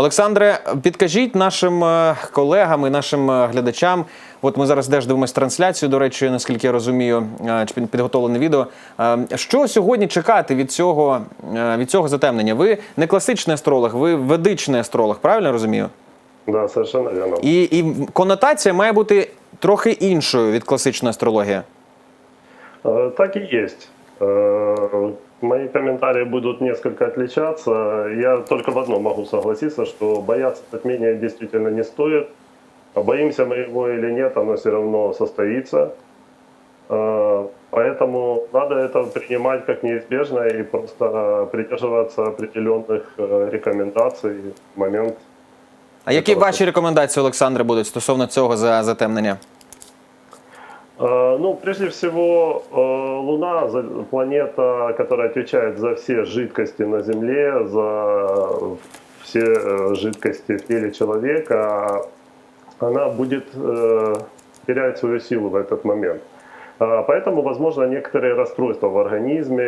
Олександре, підкажіть нашим е, колегам і нашим е, глядачам. От ми зараз теж дивимося трансляцію. До речі, наскільки я розумію, е, чи підготовлене відео. Що сьогодні чекати від цього, від цього затемнення? Ви не класичний астролог, ви ведичний астролог, правильно розумію? Да, совершенно верно. І, і конотація має бути трохи іншою від класичної астрології. Так и есть. Э, Мои комментарии будут несколько отличаться. Я только в одном могу согласиться, что бояться затмения действительно не стоит. А Боимся мы его или нет, оно все равно состоится. Э, Поэтому надо это принимать как неизбежное и просто придерживаться определенных э, рекомендаций в момент А які Этого ваші рекомендації, Олександре, будуть стосовно цього за затемнення? Э, Ну, прежде всего, э, Луна, планета, которая отвечает за все жидкости на Земле, за все э, жидкости в теле человека, она будет терять свою силу в этот момент. Поэтому, возможно, некоторые расстройства в организме,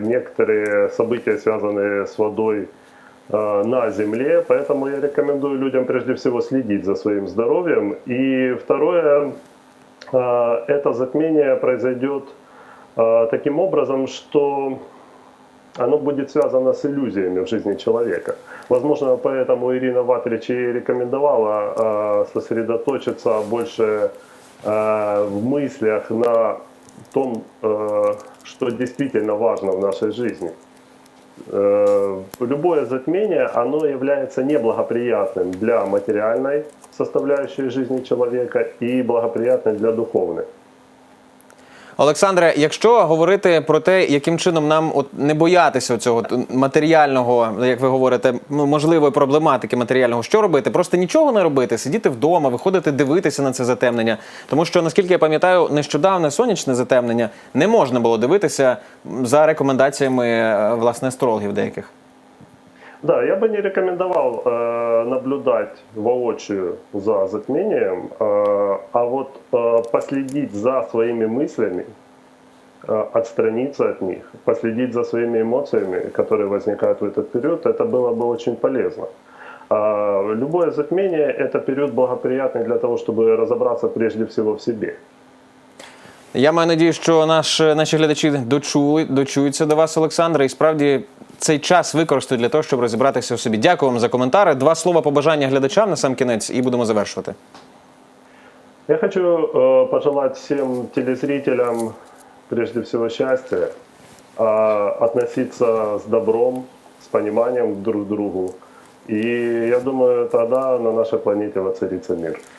некоторые события, связанные с водой на Земле. Поэтому я рекомендую людям прежде всего следить за своим здоровьем. И второе, это затмение произойдет э, таким образом, что оно будет связано с иллюзиями в жизни человека. Возможно, поэтому Ирина Ватрич и рекомендовала э, сосредоточиться больше э, в мыслях на том, э, что действительно важно в нашей жизни. Э, Любое затмение, оно является неблагоприятным для материальной составляющей жизни человека и благоприятным для духовной. Олександре, якщо говорити про те, яким чином нам от не боятися цього матеріального, як ви говорите, можливої проблематики матеріального, що робити? Просто нічого не робити, сидіти вдома, виходити дивитися на це затемнення. Тому що, наскільки я пам'ятаю, нещодавне сонячне затемнення не можна було дивитися за рекомендаціями е, власне астрологів деяких. Да, я бы не рекомендовал э, наблюдать воочию за затмением, э, а вот э, последить за своими мыслями, э, отстраниться от них, последить за своими эмоциями, которые возникают в этот период, это было бы очень полезно. А, Любое затмение – это период благоприятный для того, чтобы разобраться прежде всего в себе. Я маю надію, що наш, наші глядачі дочули, дочуються до вас, Олександре, і справді цей час використають для того, щоб розібратися у собі. Дякую вам за коментари. Два слова побажання глядачам на сам кінець, і будемо завершувати. Я хочу э, пожелать всем телезрителям прежде всего счастья, э, относиться с добром, с пониманием друг к другу. И я думаю, тогда на нашей планете воцарится мир.